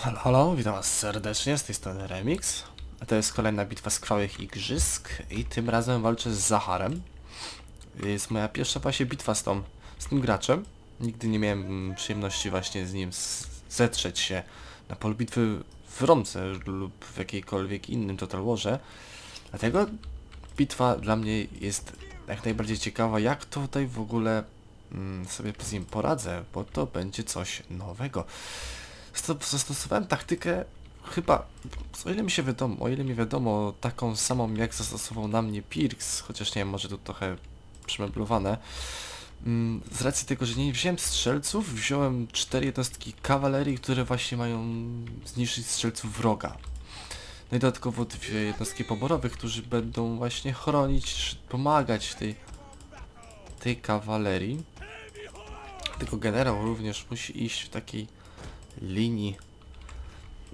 Halo, halo, witam was serdecznie, z tej strony Remix. To jest kolejna bitwa z Krojych Igrzysk i tym razem walczę z Zacharem. Jest moja pierwsza właśnie bitwa z, tą, z tym graczem. Nigdy nie miałem przyjemności właśnie z nim zetrzeć się na polu bitwy w Romce lub w jakiejkolwiek innym Total Warze. Dlatego bitwa dla mnie jest jak najbardziej ciekawa, jak tutaj w ogóle mm, sobie z nim poradzę, bo to będzie coś nowego. Sto- Zastosowałem taktykę chyba, o ile mi się wiadomo, o ile mi wiadomo, taką samą jak zastosował na mnie Pirks, chociaż nie wiem, może to trochę przemeblowane. Mm, Z racji tego, że nie wziąłem strzelców, wziąłem cztery jednostki kawalerii, które właśnie mają zniszczyć strzelców wroga. No i dodatkowo dwie jednostki poborowych, którzy będą właśnie chronić, pomagać tej, tej kawalerii. Tylko generał również musi iść w takiej linii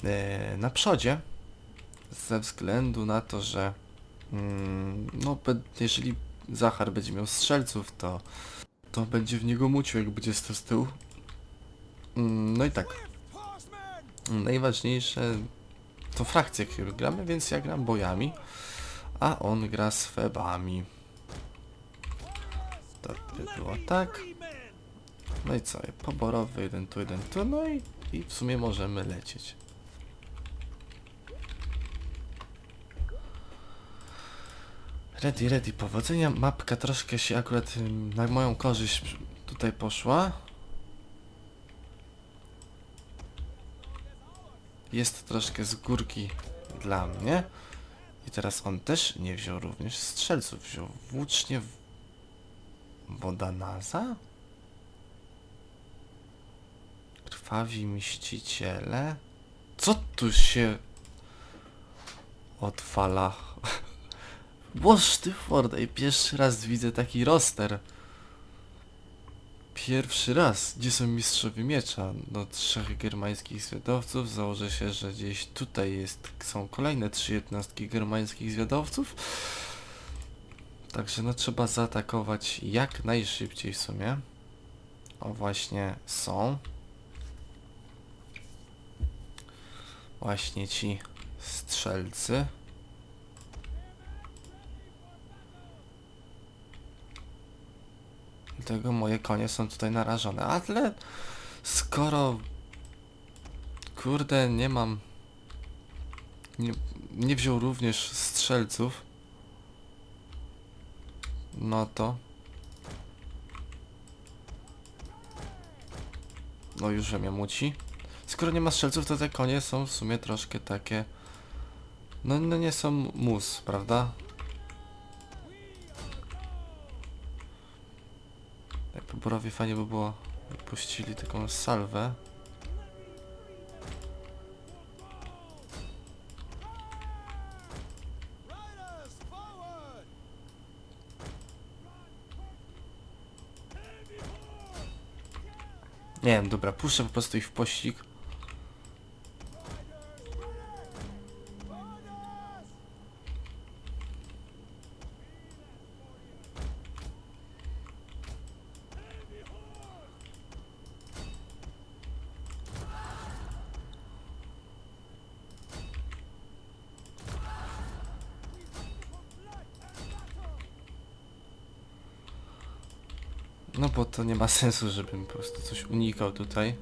e, na przodzie ze względu na to, że mm, no, jeżeli Zachar będzie miał strzelców, to, to będzie w niego mucił, jak będzie z tyłu. Mm, no i tak. Najważniejsze to frakcje, które gramy, więc ja gram bojami, a on gra z febami. To by było tak. No i co? Poborowy, jeden tu, jeden tu, no i, i w sumie możemy lecieć. Ready, ready, powodzenia. Mapka troszkę się akurat na moją korzyść tutaj poszła. Jest troszkę z górki dla mnie. I teraz on też nie wziął również strzelców. Wziął włócznie. Wodanaza? Krwawi mściciele? Co tu się odwala? Boż ty Ford, ej, pierwszy raz widzę taki roster. Pierwszy raz. Gdzie są mistrzowie miecza? No trzech germańskich zwiadowców. Założę się, że gdzieś tutaj jest, są kolejne trzy jednostki germańskich zwiadowców. Także no trzeba zaatakować jak najszybciej w sumie. O właśnie są. Właśnie ci strzelcy. Dlatego moje konie są tutaj narażone. Ale skoro kurde nie mam nie, nie wziął również strzelców no to no już że mnie muci skoro nie ma strzelców to te konie są w sumie troszkę takie no, no nie są mus, prawda? Jak poborowie fajnie by było puścili taką salwę. Nie wiem, dobra, puszczę po prostu ich w pościg. No bo to nie ma sensu, żebym po prostu coś unikał tutaj.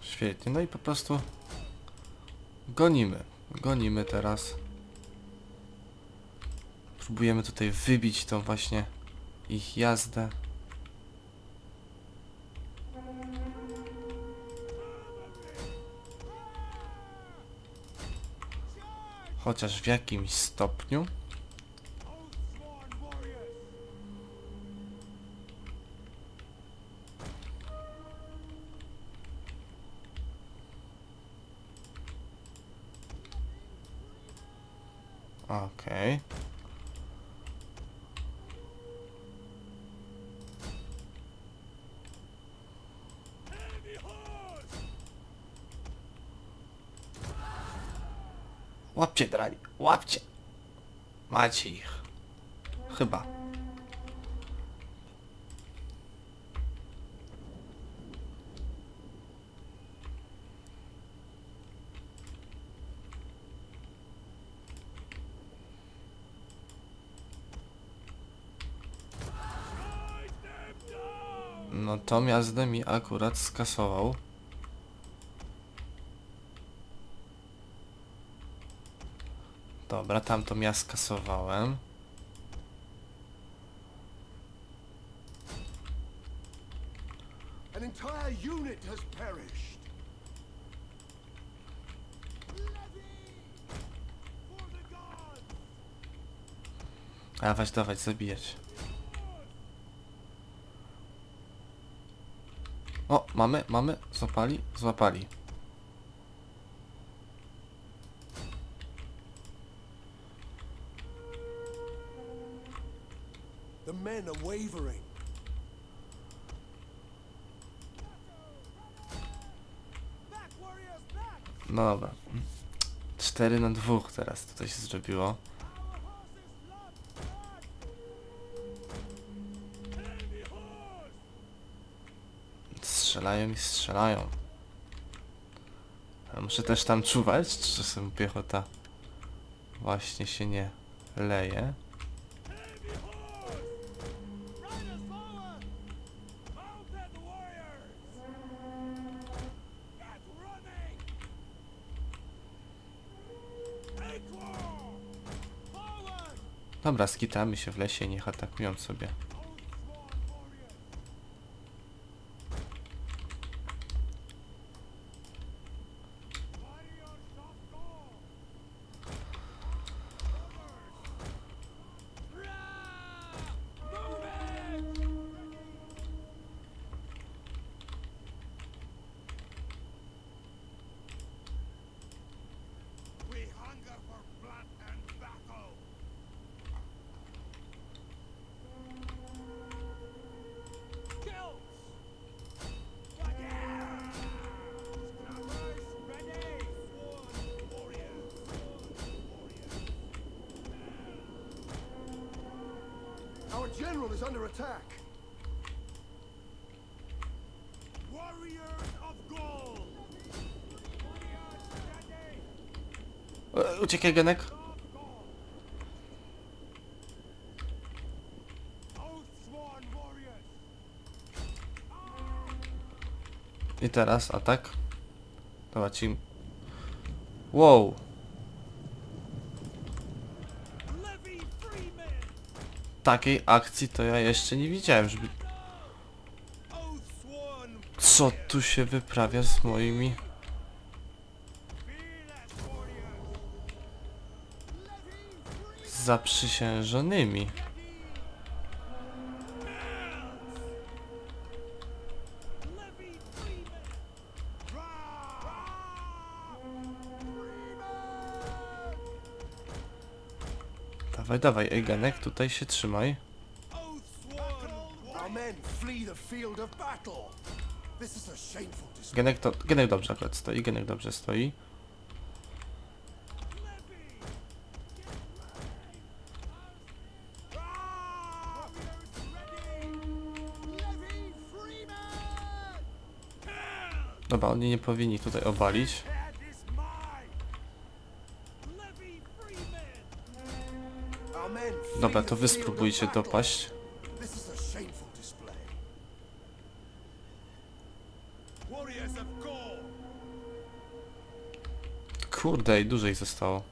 Świetnie, no i po prostu gonimy. Gonimy teraz. Próbujemy tutaj wybić tą właśnie ich jazdę. Chociaż w jakimś stopniu. Łapcie drali, łapcie. Macie ich. Chyba. No to mi akurat skasował. Dobra, tamtą ja skasowałem. An entire unit has perished. Dawać, dawać, zabijać. O, mamy, mamy, złapali, złapali. Men are wavering. No dobra. 4 na 2 teraz tutaj się zrobiło. Strzelają i strzelają. Ale muszę też tam czuwać, czy czasem piechota właśnie się nie leje. Dobra, skitamy się w lesie, niech atakują sobie. General is under attack. Warriors of gold. E, uciekaj, Genek. Oathsworn warriors. I teraz atak. Dobra, ci... Wow! Takiej akcji to ja jeszcze nie widziałem, żeby... Co tu się wyprawia z moimi... zaprzysiężonymi. Dawaj, dawaj, ej Genek, tutaj się trzymaj. Genek to... Genek dobrze akurat stoi, Genek dobrze stoi. Dobra, oni nie powinni tutaj obalić. Dobra, to wy spróbujcie dopaść. Kurde, i dłużej zostało.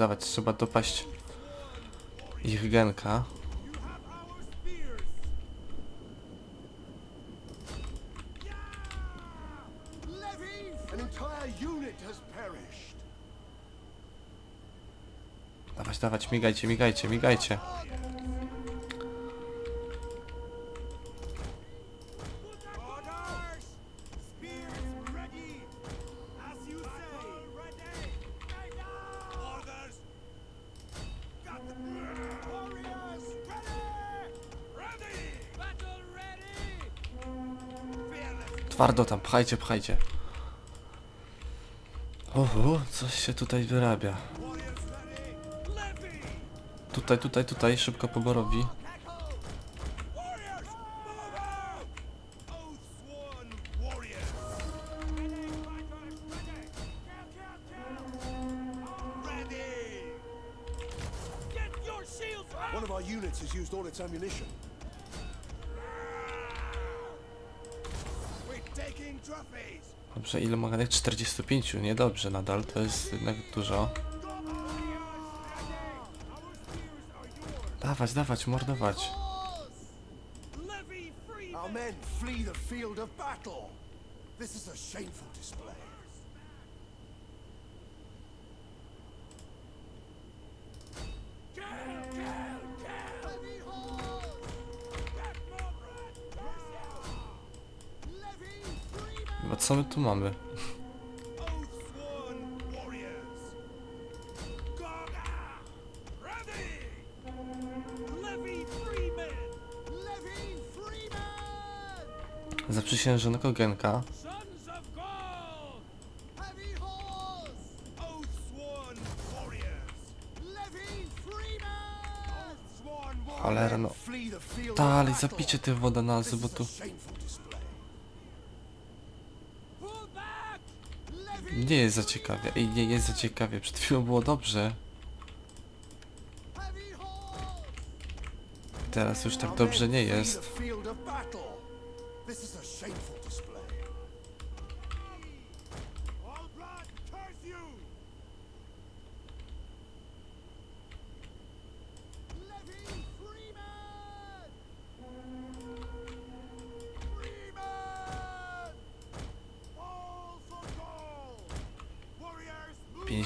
Dawać, trzeba dopaść ich Genka. Dawać, dawać, migajcie, migajcie, migajcie. Twardo tam, pchajcie, pchajcie. Oho, coś się tutaj wyrabia. Tutaj, tutaj, tutaj, szybko poborowi. One of our units has used all its ammunition. Dobrze, ile dać? 45, niedobrze nadal, to jest jednak dużo. Dawać, dawać, mordować. Our men flee the field of battle. This is a shameful display. Co my tu mamy? Zaprzysiężonego Genka. Cholera, no. Dalej, zapicie te wodanazy, This bo tu... a shameful display. Pull back! Levy Nie jest za ciekawie. Ej, nie jest za ciekawie. Przed chwilą było dobrze. Teraz już tak dobrze nie jest.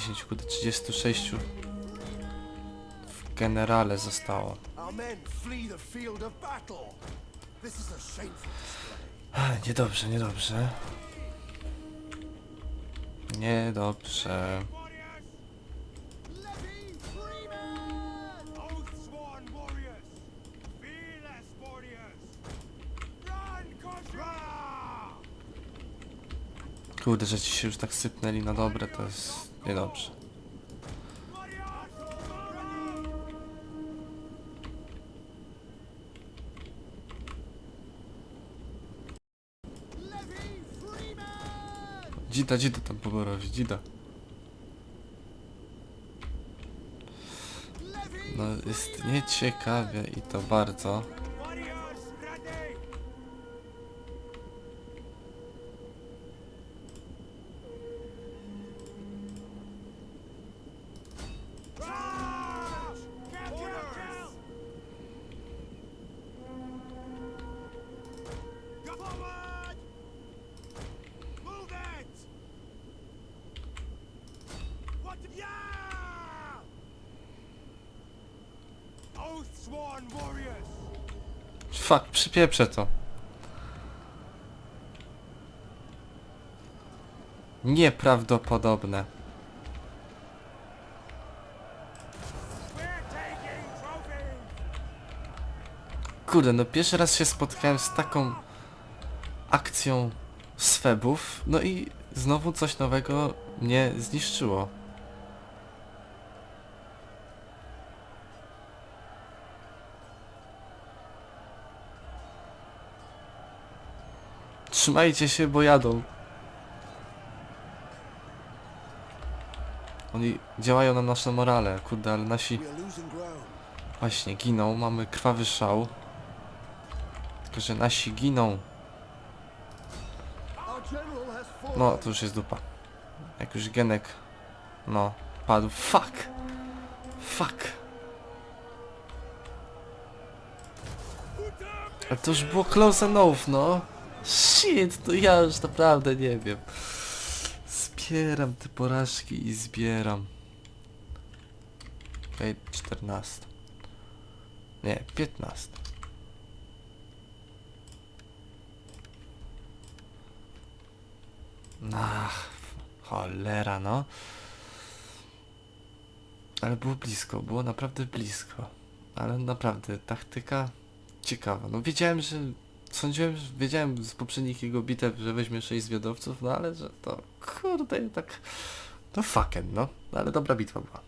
10, kurde, 36 w generale zostało. Niedobrze, niedobrze. Niedobrze. Kurde, że ci się już tak sypnęli na dobre, to jest niedobrze. Dzida, dzida tam poborowi, dzida. No jest nieciekawie i to bardzo. Fuck, przypieprzę to. Nieprawdopodobne. Kurde, no pierwszy raz się spotkałem z taką akcją swebów, no i znowu coś nowego mnie zniszczyło. Trzymajcie się, bo jadą. Oni działają na nasze morale, kurde, ale nasi. Właśnie, giną, mamy krwawy szał. Tylko, że nasi giną. No, to już jest dupa. Jak już Genek, no, padł. Fuck! Fuck! Ale to już było close enough, no. Shit, to ja już naprawdę nie wiem. Zbieram te porażki i zbieram. Okej, 14. Nie, 15. Ach, cholera no. Ale było blisko, było naprawdę blisko. Ale naprawdę, taktyka ciekawa. No wiedziałem, że... Sądziłem, wiedziałem z poprzednich jego bitew, że weźmie 6 zwiadowców, no ale że to... Kurde, tak... No fucking, no. Ale dobra bitwa była.